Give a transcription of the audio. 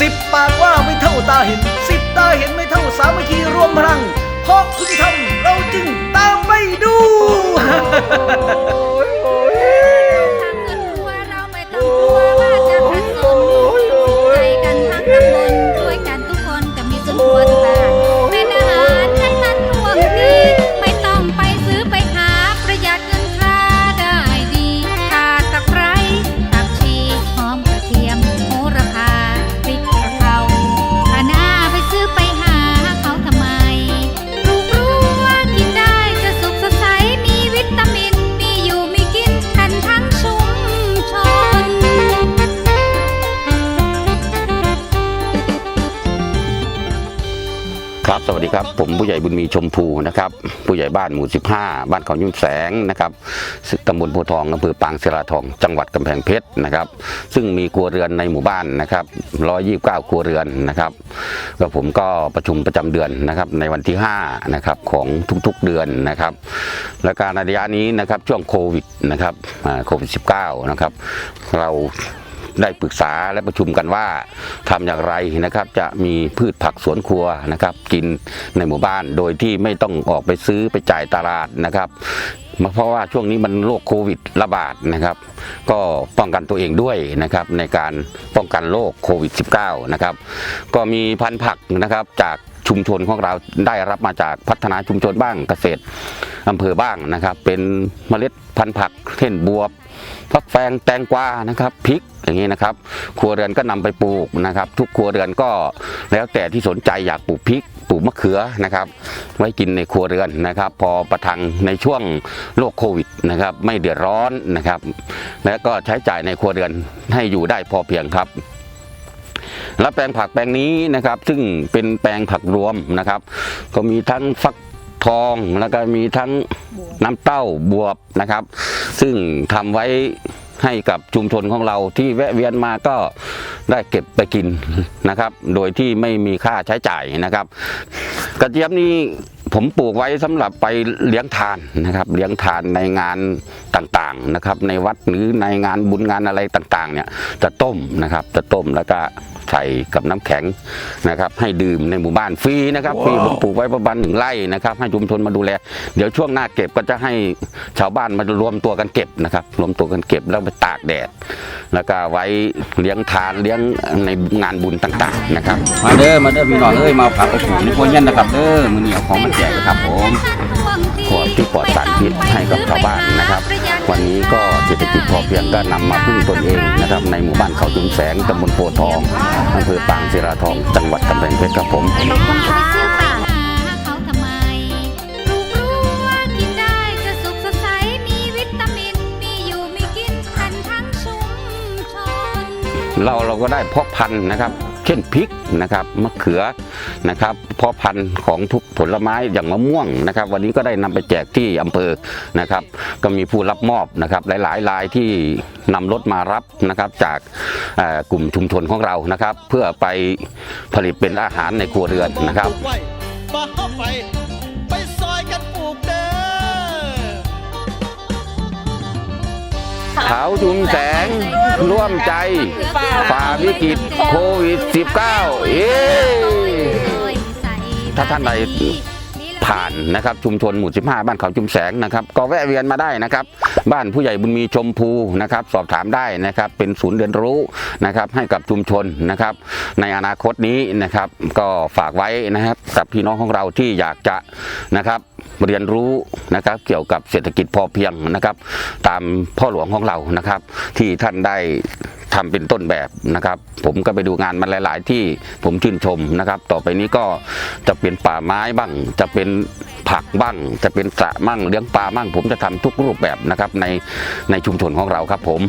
สิบปากว่าไม่เท่าตาเห็นสิบตาเห็นไม่เท่าสามัคคีรวมพลัง เพราะคุณทำเราจึงตามไปดู ครับสวัสดีครับผมผู้ใหญ่บุญมีชมพูนะครับผู้ใหญ่บ้านหมู่ 15 บ้านเขายุ่งแสงนะครับตำบลโพทองอำเภอปางศิลาทองจังหวัดกำแพงเพชรนะครับ ซึ่งมีครัวเรือนในหมู่บ้านนะครับ129 ครัวเรือนนะครับก็ผมก็ประชุมประจำเดือนนะครับในวันที่5นะครับของทุกๆเดือนนะครับ และการระยะนี้นะครับช่วงโควิดนะครับโควิด -19 นะครับเรา ได้ปรึกษาและประชุมกันว่าทำอย่างไรนะครับจะมีพืชผักสวนครัวนะครับ กินในหมู่บ้านโดยที่ไม่ต้องออกไปซื้อไปจ่ายตลาดนะครับเพราะว่าช่วงนี้มันโรคโควิดระบาดนะครับ ก็ป้องกันตัวเองด้วยนะครับในการป้องกันโรคโควิด -19 นะครับก็มีพันธุ์ผักนะครับจาก ชุมชนของเราได้รับมาจากพัฒนาชุมชนบ้างเกษตรอำเภอบ้างนะครับ เป็นเมล็ดพันธุ์ผักเช่นบวบฟักแฟงแตงกวานะครับพริกอย่างนี้นะครับ ครัวเรือนก็นำไปปลูกนะครับ ทุกครัวเรือนก็แล้วแต่ที่สนใจอยากปลูกพริกปลูกมะเขือนะครับ ไว้กินในครัวเรือนนะครับ พอประทังในช่วงโรคโควิดนะครับ ไม่เดือดร้อนนะครับ และก็ใช้จ่ายในครัวเรือนให้อยู่ได้พอเพียงครับ และแปลงผักแปลงนี้นะครับ ซึ่งเป็นแปลงผักรวมนะครับ ก็มีทั้งฟักทองแล้วก็มีทั้งน้ำเต้าบวบนะครับ ซึ่งทำไว้ให้กับชุมชนของเราที่แวะเวียนมาก็ได้เก็บไปกินนะครับ โดยที่ไม่มีค่าใช้จ่ายนะครับ กระเจี๊ยบนี่ผมปลูกไว้สำหรับไปเลี้ยงทานนะครับ เลี้ยงทานในงานต่างๆนะครับ ในวัดหรือในงานบุญงานอะไรต่างๆ เนี่ยจะต้มนะครับจะต้มแล้วก็ ใส่กับน้ำแข็งนะครับให้ดื่มในหมู่บ้านฟรีนะครับฟรีผมปลูกไว้ประมาณหนึ่งไร่นะครับให้ชุมชนมาดูแล เดี๋ยวช่วงหน้าเก็บก็จะให้ชาวบ้านมารวมตัวกันเก็บนะครับรวมตัวกันเก็บแล้วไปตากแดด แล้วก็ไว้เลี้ยงทานเลี้ยงในงานบุญต่างๆนะครับมาเด้อมาเด้อพี่น้องเอ้ยมาผักไปปลูกในครัวเย็นนะครับเด้อมื้อนี้เอาของมาแจกนะครับผมขวดที่ปลอดสาร พิษให้กับชาวบ้านนะครับ วันนี้ก็เศรษฐกิจพอเพียงก็นำมาพึ่งตนเองนะครับในหมู่บ้านเขาจุนแสงตำบลโพธิ์ทองอำเภอปางศิลาทอง จังหวัดกำแพงเพชรครับผมขอบคุณค่ะเขาทำไมลูกรู้ว่ากินได้จะสุขสดใสมีวิตามินมีอยู่มีกินกันทั้งชุมชนเราเราก็ได้เพาะพันธุ์นะครับเช่นพริกนะครับมะเขือนะครับเพาะพันธุ์ของทุกผลไม้อย่างมะม่วงนะครับ วันนี้ก็ได้นำไปแจกที่อำเภอนะครับ ก็มีผู้รับมอบนะครับหลายๆรายที่นำรถมารับนะครับจากเอ่อกลุ่มชุมชนของเรานะครับ เพื่อไปผลิตเป็นอาหารในครัวเรือนนะครับปลูกไว้มาเข้าไปไปซอยกันปลูกเด้อเขาจุมแสง ร่วมใจฝ่าวิกฤตโควิด -19 เย้ถ้าท่านใดผ่านนะครับชุมชนหมู่ 15 บ้านเขาจุมแสงนะครับก็แวะเวียนมาได้นะครับ บ้านผู้ใหญ่บุญมีชมพูนะครับ สอบถามได้นะครับ เป็นศูนย์เรียนรู้นะครับ ให้กับชุมชนนะครับ ในอนาคตนี้นะครับ ก็ฝากไว้นะครับกับพี่น้องของเราที่อยากจะนะครับ เรียนรู้นะครับเกี่ยวกับเศรษฐกิจพอเพียงนะครับ ตามพ่อหลวงของเรานะครับ ที่ท่านได้ทำเป็นต้นแบบนะครับ ผมก็ไปดูงานมาหลาย ๆ ที่ผมชื่นชมนะครับ ต่อไปนี้ก็จะเป็นป่าไม้บ้าง จะเป็นผักบ้าง จะเป็นสระมั่งเลี้ยงปลามั่ง ผมจะทำทุกรูปแบบนะครับในในชุมชนของเราครับผม